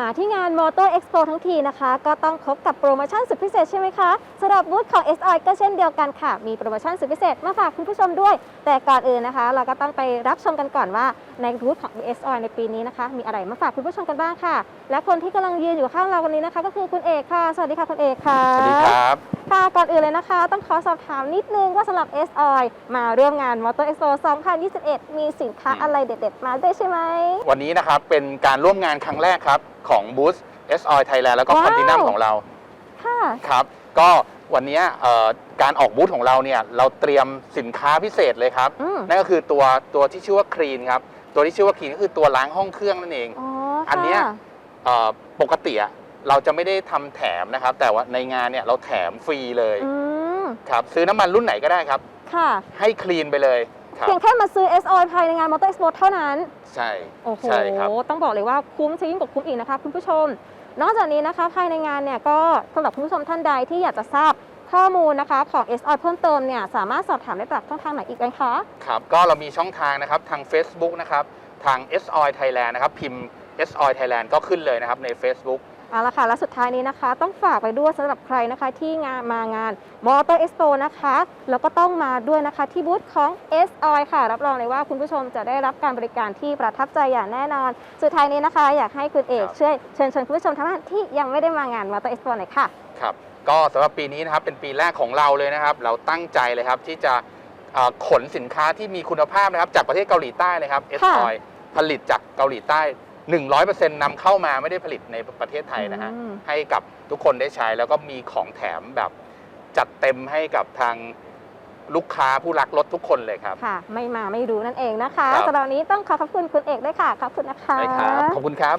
มาที่งาน Motor Expo ทั้งทีนะคะ ก็ต้องพบกับโปรโมชั่นสุดพิเศษใช่ไหมคะสำหรับบูธของ SI ก็เช่นเดียวกันค่ะ มีโปรโมชั่นสุดพิเศษมาฝากคุณผู้ชมด้วย แต่ก่อนอื่นนะคะ เราก็ต้องไปรับชมกันก่อนว่าในบูธของ SI ในปีนี้นะคะ มีอะไรมาฝากคุณผู้ชมกันบ้างค่ะ และคนที่กำลังยืนอยู่ข้างเราวันนี้นะคะ ก็คือคุณเอกค่ะ สวัสดีค่ะคุณเอกค่ะสวัสดีครับ ค่ะก่อนอื่นเลยนะคะ ต้องขอสอบถามนิดนึงว่าสำหรับ SI มาร่วมงาน Motor Expo 2021 มีสินค้าอะไรเด็ด ๆ มาด้วยใช่ไหมวันนี้นะครับเป็นการร่วมงานครั้งแรกครับของบูธ S o i Thailand แล้วก็ว้าว คอนตินัมของเรา ค่ะ ครับ ก็วันนี้เอ่อการออกบูธของเราเนี่ยเราเตรียมสินค้าพิเศษเลยครับ อืมนั่นก็คือตัวตัวที่ชื่อว่าคลีนครับ ตัวที่ชื่อว่าคลีนก็คือตัวล้างห้องเครื่องนั่นเอง อ๋ออันเนี้ย ค่ะเอ่อปกติอะเราจะไม่ได้ทำแถมนะครับ แต่ว่าในงานเนี่ยเราแถมฟรีเลยอืมครับ ซื้อน้ำมันรุ่นไหนก็ได้ครับ ค่ะ ให้คลีนไปเลย ครับ เพียงแค่มาซื้อ S o ภายในงาน Motor Expo เท่านั้น ใช่ โอ้โห ใช่ครับ ต้องบอกเลยว่าคุ้มซะยิ่งกว่าคุ้มอีกนะคะคุณผู้ชม นอกจากนี้นะคะภายในงานเนี่ยก็สำหรับคุณผู้ชมท่านใดที่อยากจะทราบข้อมูลนะคะของ S o เพิ่มเติมเนี่ยสามารถสอบถามได้จากช่องทางไหนอีกไหมคะ ครับ ก็เรามีช่องทางนะครับทาง Facebook นะครับ ทาง S o i Thailand นะครับ พิมพ์ S o i Thailand ก็ขึ้นเลยนะครับใน Facebook เอาละค่ะและสุดท้ายนี้นะคะ ต้องฝากไปด้วยสำหรับใครนะคะที่งานมางาน Motor Expo นะคะ แล้วก็ต้องมาด้วยนะคะที่บูธของ S o ค่ะ รับรองเลยว่าคุณผู้ชมจะได้รับการบริการที่ประทับใจอย่างแน่นอน สุดท้ายนี้นะคะ อยากให้คุณเอกครับช่วยเชิญชวนคุณผู้ชมทั้งบ้านที่ยังไม่ได้มางาน Motor Expo หน่อยค่ะครับก็สำหรับปีนี้นะครับเป็นปีแรกของเราเลยนะครับ เราตั้งใจเลยครับที่จะเอ่อขนสินค้าที่มีคุณภาพนะครับจากประเทศเกาหลีใต้เลยครับ S ค่ะ o i ผลิตจากเกาหลีใต้ 100%นำเข้ามาไม่ได้ผลิตในประเทศไทยนะฮะ อืม ให้กับทุกคนได้ใช้แล้วก็มีของแถมแบบจัดเต็มให้กับทางลูกค้าผู้รักรถทุกคนเลยครับ ค่ะ ไม่มาไม่รู้นั่นเองนะคะครับ สำหรับวันนี้ต้องขอขอบคุณคุณเอกด้วยค่ะ ขอบคุณนะคะ ได้ครับ ขอบคุณครับ